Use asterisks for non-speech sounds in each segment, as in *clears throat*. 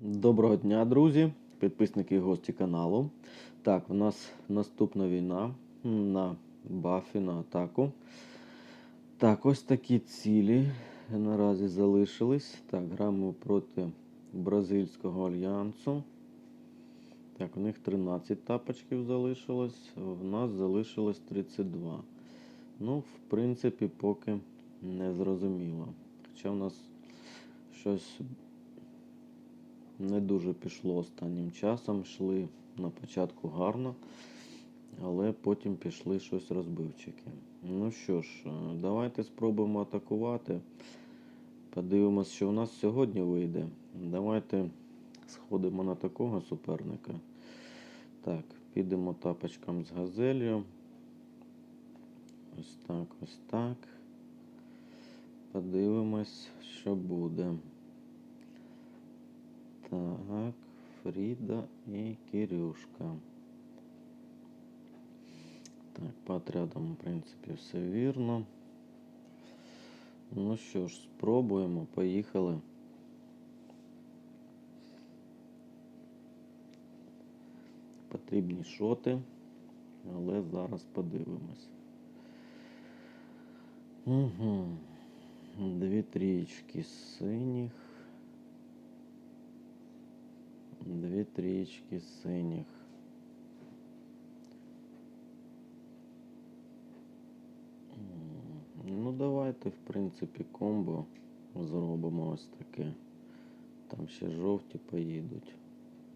Доброго дня, друзі, підписники і гості каналу. Так, у нас наступна війна на бафі, на атаку. Так, ось такі цілі наразі залишились. Так, граємо проти Бразильського альянсу. Так, у них 13 тапочків залишилось, в нас залишилось 32. Ну, в принципі, поки не зрозуміло. Хоча в нас щось не дуже пішло останнім часом. Йшли на початку гарно, але потім пішли щось розбивчики. Ну що ж, е, давайте спробуємо атакувати. Подивимось, що у нас сьогодні вийде. Давайте сходимо на такого суперника. Так, підемо тапочком з газелью. Ось так, ось так. Подивимось, що буде. Так, Фріда і Кирюшка. Так, по отрядам, в принципі, все вірно. Ну що ж, спробуємо, поїхали. Потрібні шоти, але зараз подивимось. Угу. Дві трієчки синіх. Дві трієчки синіх. Ну, давайте, в принципі, комбо зробимо ось таке. Там ще жовті поїдуть.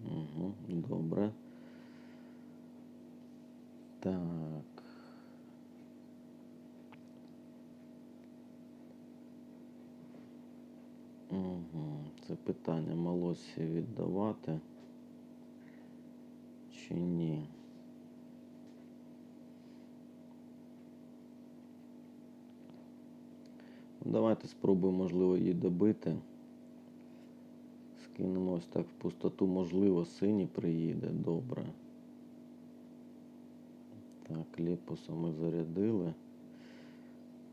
Угу, добре. Так. Угу. Це питання малосі віддавати чи ні. Ну, Давайте спробуємо, можливо, її добити. Скинемо ось так в пустоту, можливо, синій приїде, добре. Так, ліпуса ми зарядили,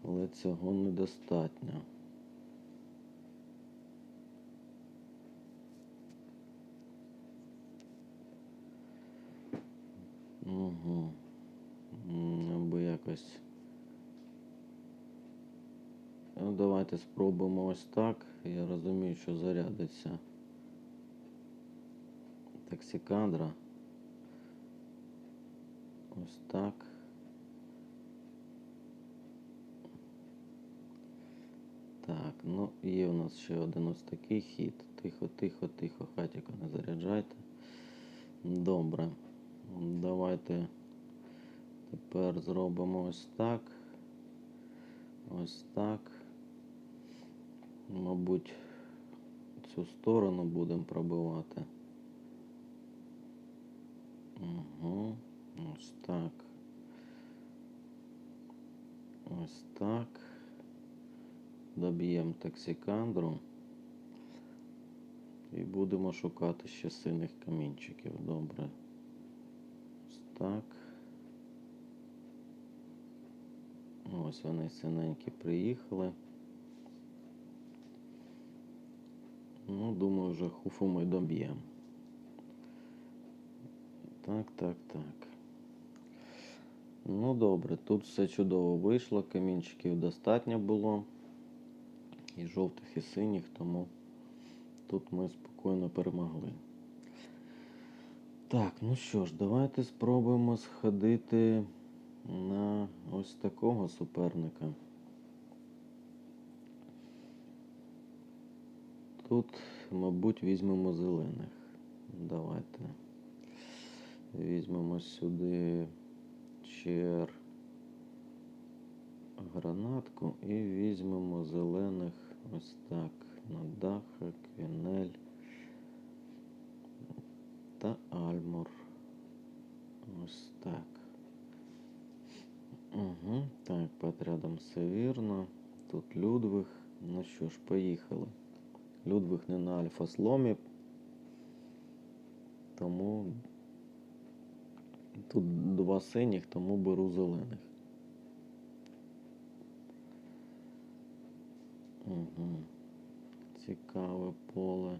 але цього недостатньо. Угу. Аби якось. Ну, давайте спробуємо ось так. Я розумію, що зарядиться таксикандра. Ось так. Так, ну є у нас ще один ось такий хід. Тихо, тихо, тихо, хатіко, не заряджайте. Добре. Давайте тепер зробимо ось так. Ось так. Мабуть, цю сторону будемо пробивати. Угу. Ось так. Ось так. Доб'ємо токсикандру. І будемо шукати ще синих камінчиків. Добре. Ось так. Ось вони синенькі приїхали. Ну, думаю, вже хуфу ми доб'ємо. Так, так, так. Ну добре, тут все чудово вийшло, камінчиків достатньо було. І жовтих, і синіх, тому тут ми спокійно перемогли. Так, ну що ж, давайте спробуємо сходити на ось такого суперника. Тут, мабуть, візьмемо зелених. Давайте. Візьмемо сюди чер гранатку і візьмемо зелених ось так. На даха, квінель та альмор. Ось так. Угу. Так, по все вірно. Тут Людвиг. Ну що ж, поїхали. Людвиг не на альфа-сломі. Тому тут два синіх, тому беру зелених. Угу. Цікаве поле.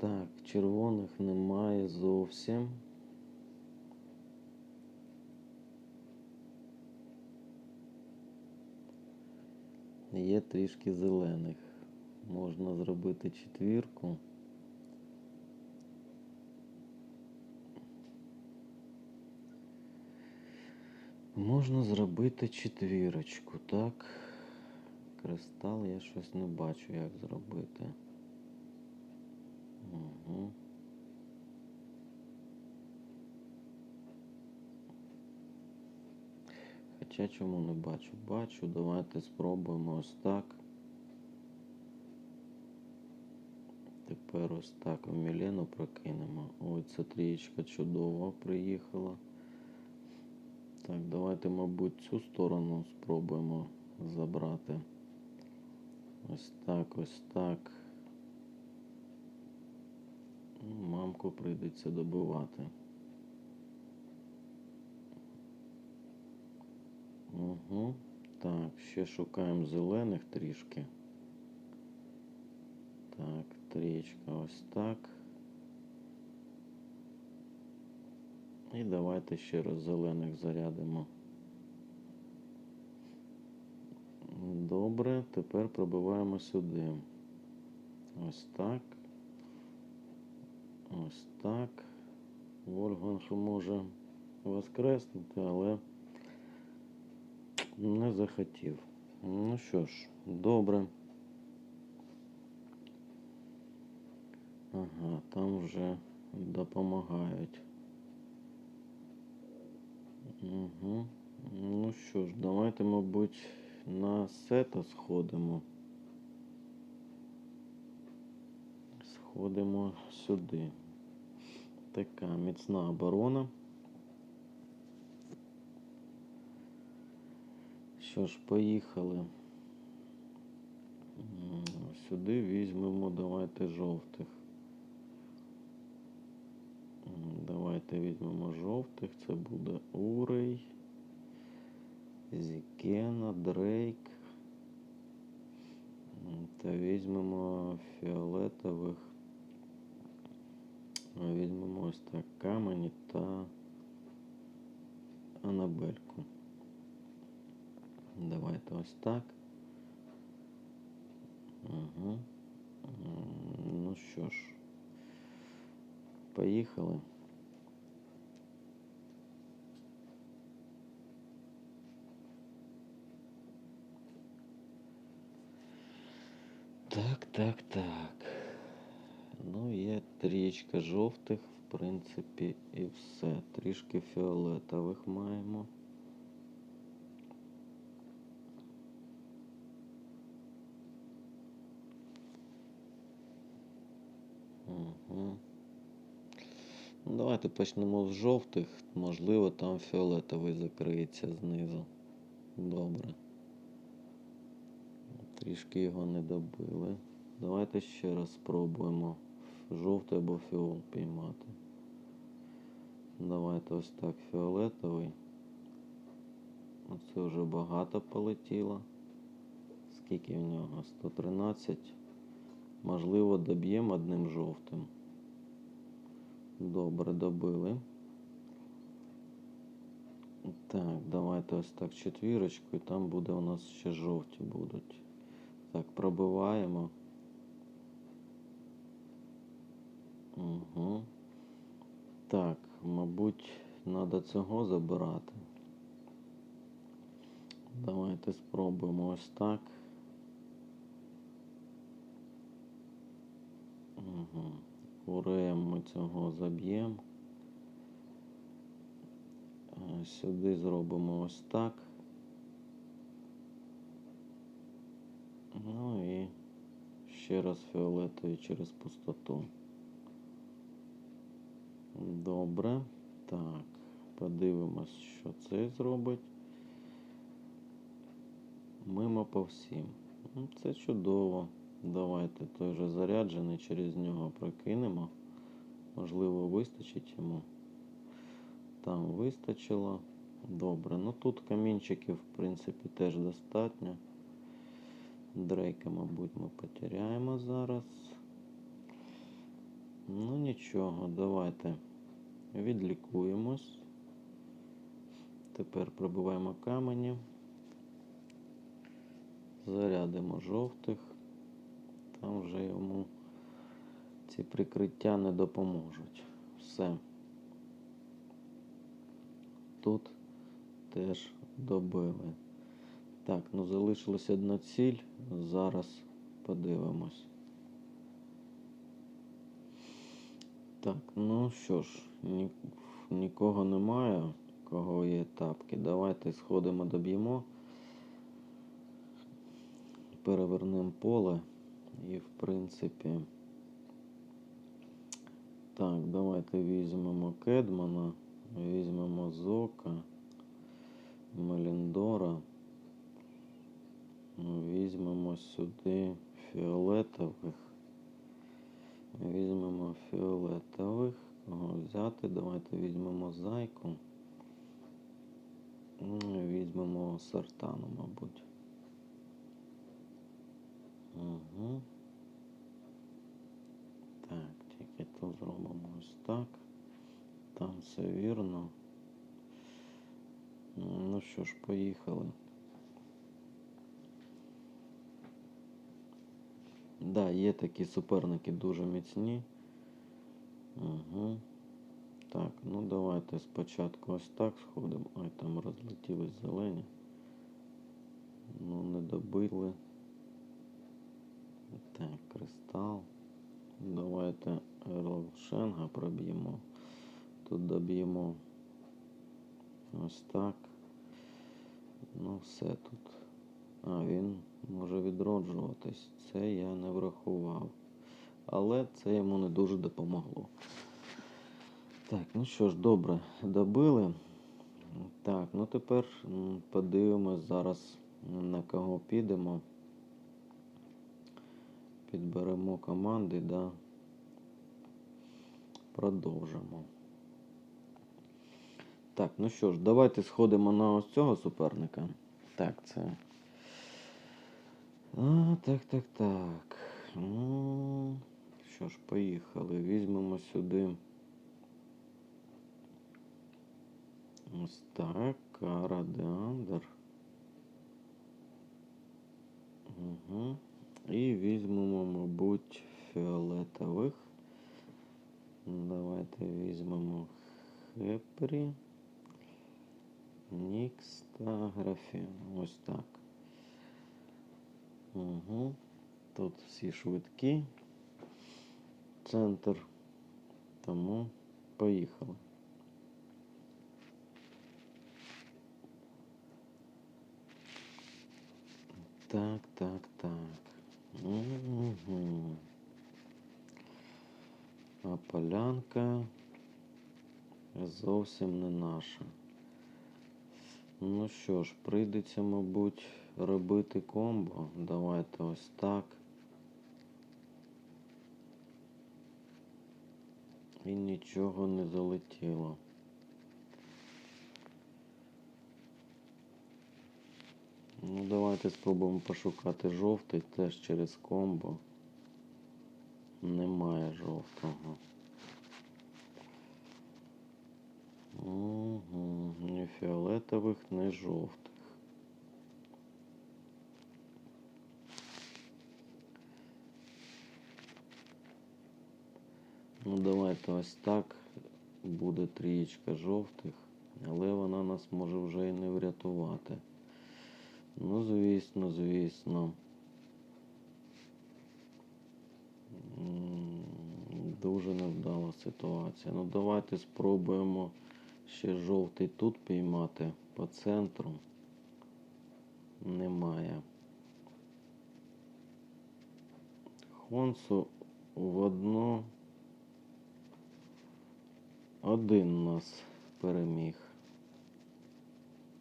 Так, червоних немає зовсім. Є трішки зелених. Можна зробити четвірку. Можна зробити четвірочку, так. Кристал я щось не бачу, як зробити. Хоча чому не бачу? Бачу, давайте спробуємо ось так. Тепер ось так в Мілену прокинемо. Ой, ця трієчка чудово приїхала. Так, давайте, мабуть, цю сторону спробуємо забрати. Ось так, ось так. Мамку прийдеться добивати. Угу. Так, ще шукаємо зелених трішки. Так, трієчка ось так. І давайте ще раз зелених зарядимо. Добре, тепер пробиваємо сюди. Ось так. Ось так. Вольфганг може воскреснути, але не захотів. Ну що ж, добре. Ага, там вже допомагають. Угу. Ну що ж, давайте, мабуть, на сета сходимо. Сходимо сюди. Така міцна оборона. Що ж, поїхали. Сюди візьмемо, давайте жовтих. Давайте візьмемо жовтих. Це буде Урей, Зікена, Дрейк. Та візьмемо фіолетових. А Візьмемо ось так камені та Анабельку. Давайте ось так. Угу. Ну що ж, поїхали. Так, так, так. Трієчка жовтих, в принципі, і все. Трішки фіолетових маємо. Давайте почнемо з жовтих. Можливо, там фіолетовий закриється знизу. Добре. Трішки його не добили. Давайте ще раз спробуємо жовтий або фіол піймати. Давайте ось так фіолетовий. Оце вже багато полетіло. Скільки в нього? 113. Можливо, доб'ємо одним жовтим. Добре, добили. Так, давайте ось так четвірочку, і там буде у нас ще жовті будуть. Так, пробиваємо. Угу. Так, мабуть, треба цього забирати. Давайте спробуємо ось так. Угу. Уреєм ми цього заб'ємо. Е, Сюди зробимо ось так. Ну і ще раз фіолетовий через пустоту. Добре. Так, подивимось, що це зробить. Мимо по всім. Ну, Це чудово. Давайте той же заряджений через нього прокинемо. Можливо, вистачить йому. Там вистачило. Добре. Ну тут камінчиків, в принципі, теж достатньо. Дрейка, мабуть, ми потеряємо зараз. Ну нічого, давайте відлікуємось. Тепер пробиваємо камені. Зарядимо жовтих. Там вже йому ці прикриття не допоможуть. Все. Тут теж добили. Так, ну залишилась одна ціль. Зараз подивимось. Так, ну що ж, ні, нікого немає, кого є тапки. Давайте сходимо, доб'ємо. Перевернемо поле. І в принципі. Так, давайте візьмемо Кедмана, візьмемо Зока, Меліндора. Ну, Візьмемо сюди фіолетових. Візьмемо фіолетових. Кого взяти? Давайте візьмемо зайку. Візьмемо сартану, мабуть. Угу. Так, тільки тут зробимо ось так. Там все вірно. Ну що ж, поїхали. Да, є такі суперники дуже міцні. Угу. Так, ну давайте спочатку ось так сходимо. Ой, там розлетілись зелені. Ну, не добили. Так, кристал. Давайте Ерл Шенга проб'ємо. Тут доб'ємо ось так. Ну, все тут. А, він може відроджуватись. Це я не врахував. Але це йому не дуже допомогло. Так, ну що ж, добре, добили. Так, ну тепер подивимось зараз на кого підемо. Підберемо команди, да. Продовжимо. Так, ну що ж, давайте сходимо на ось цього суперника. Так, це. А, так, так, так. Ну, що ж, поїхали. Візьмемо сюди. Ось так. Кара Деандер. Угу. І візьмемо, мабуть, фіолетових. Давайте візьмемо Хепрі, Нікс та Ось так. Угу. Тут всі швидкі. Центр. Тому поїхали. Так, так, так. Угу. А полянка зовсім не наша. Ну що ж, прийдеться, мабуть, робити комбо. Давайте ось так. І нічого не залетіло. Ну, давайте спробуємо пошукати жовтий теж через комбо. Немає жовтого. Угу. Ні фіолетових, ні жовтих. Ну, давайте ось так. Буде трієчка жовтих, але вона нас може вже і не врятувати. Ну, звісно, звісно. Дуже невдала ситуація. Ну, давайте спробуємо ще жовтий тут піймати по центру. Немає. Хонсу в одно. Один нас переміг.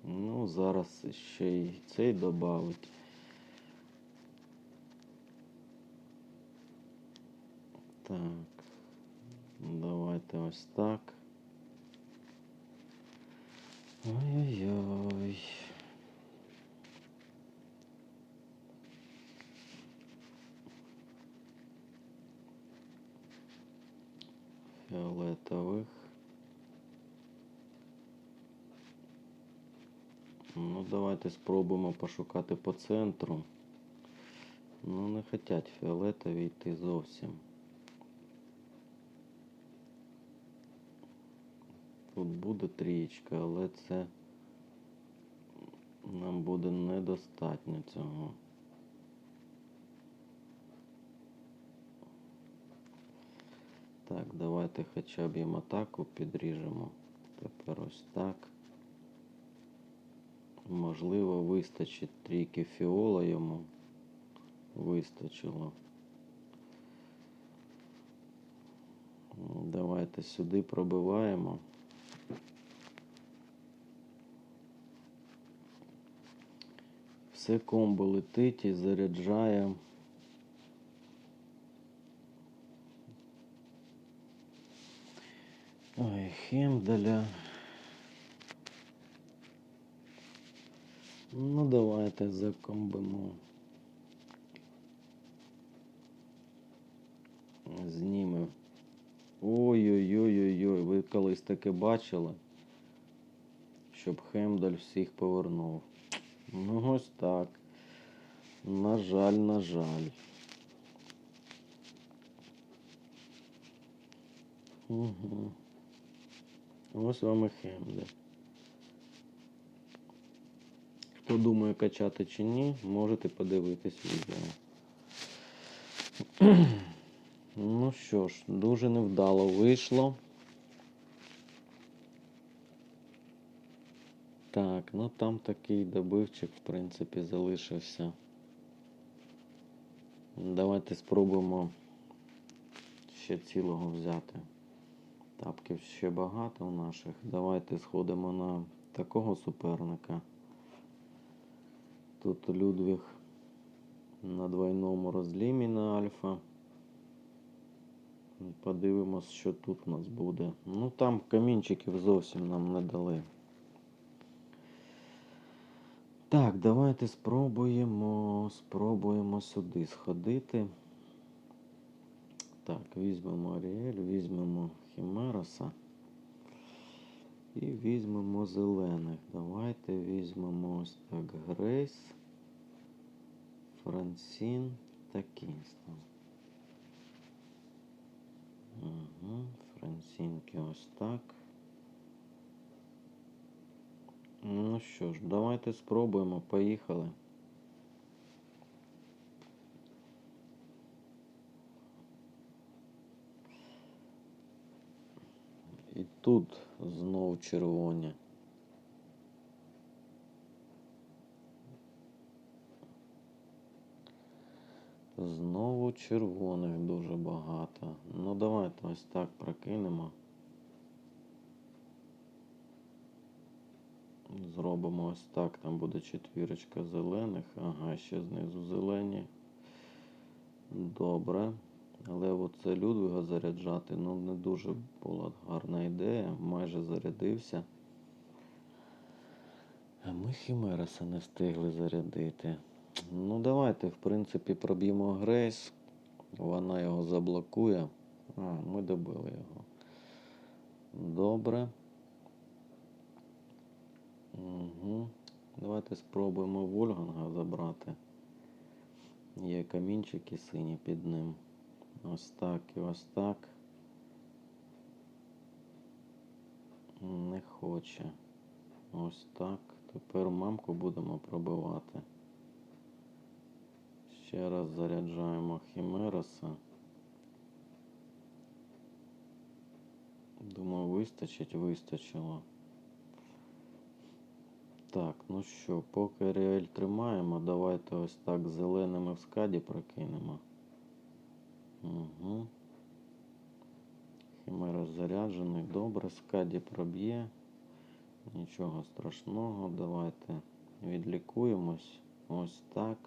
Ну, зараз ще й цей додавить. Так. Давайте ось так. Ой-ой-ой. фіолетових. Ну, давайте спробуємо пошукати по центру. Ну, не хотять фіолетові йти зовсім. Тут буде трієчка, але це нам буде недостатньо цього. Так, давайте хоча б їм атаку підріжемо. Тепер ось так. Можливо, вистачить трійки фіола йому. Вистачило. Давайте сюди пробиваємо. Все комбо летить і заряджає. Ой, Хемдаля. Ну, давайте закомбимо. Знімемо. Ой-ой-ой-ой-ой, ви колись таке бачили? Щоб Хемдаль всіх повернув. Ну ось так. На жаль, на жаль. Угу. Ось вам і Хемдаль. Хто думає качати чи ні, можете подивитись відео. *clears throat* Ну що ж, дуже невдало вийшло. Так, ну там такий добивчик, в принципі, залишився. Давайте спробуємо ще цілого взяти. Тапків ще багато у наших. Давайте сходимо на такого суперника. Тут Людвіг на двойному розлімі на альфа. Подивимось, що тут у нас буде. Ну там камінчиків зовсім нам не дали. Так, давайте спробуємо, спробуємо сюди сходити. Так, візьмемо Аріель, візьмемо Хімероса. І візьмемо зелених. Давайте візьмемо ось так Грейс, Франсін та Кінстон. Угу, Франсінки ось так. Ну що ж, давайте спробуємо. Поїхали. І тут знов червоні. Знову червоних дуже багато. Ну давайте ось так прокинемо. Зробимо ось так, там буде четвірочка зелених. Ага, ще знизу зелені. Добре. Але оце Людвига заряджати, ну не дуже була гарна ідея. Майже зарядився. А ми Хімереса не встигли зарядити. Ну, давайте, в принципі, проб'ємо Грейс. Вона його заблокує. А, ми добили його. Добре. Угу. Давайте спробуємо Вольганга забрати. Є камінчики сині під ним. Ось так і ось так. Не хоче. Ось так. Тепер мамку будемо пробивати. Ще раз заряджаємо Хімероса. Думаю, вистачить, вистачило. Так, ну що, поки Ріель тримаємо, давайте ось так зеленими в скаді прокинемо. Угу. Хімерос заряджений. Добре, скаді проб'є. Нічого страшного. Давайте відлікуємось. Ось так.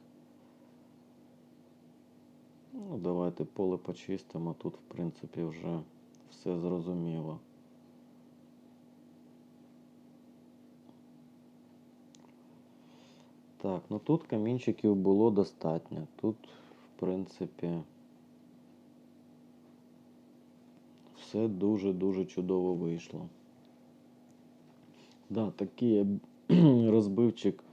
Ну, давайте поле почистимо. Тут, в принципі, вже все зрозуміло. Так, ну тут камінчиків було достатньо. Тут, в принципі, все дуже-дуже чудово вийшло. Да, такий *clears throat* розбивчик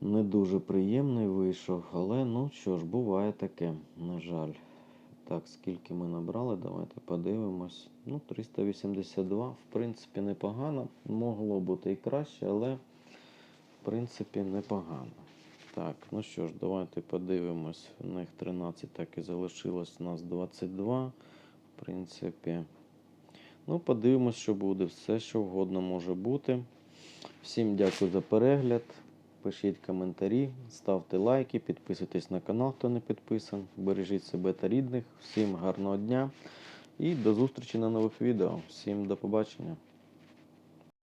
не дуже приємний вийшов, але ну що ж, буває таке, на жаль. Так, скільки ми набрали, давайте подивимось. Ну, 382, в принципі, непогано. Могло бути і краще, але в принципі непогано. Так, ну що ж, давайте подивимось. У них 13 так і залишилось, у нас 22. Принципі. Ну, подивимось, що буде. Все, що вгодно може бути. Всім дякую за перегляд. Пишіть коментарі, ставте лайки, підписуйтесь на канал, хто не підписан. Бережіть себе та рідних. Всім гарного дня і до зустрічі на нових відео. Всім до побачення.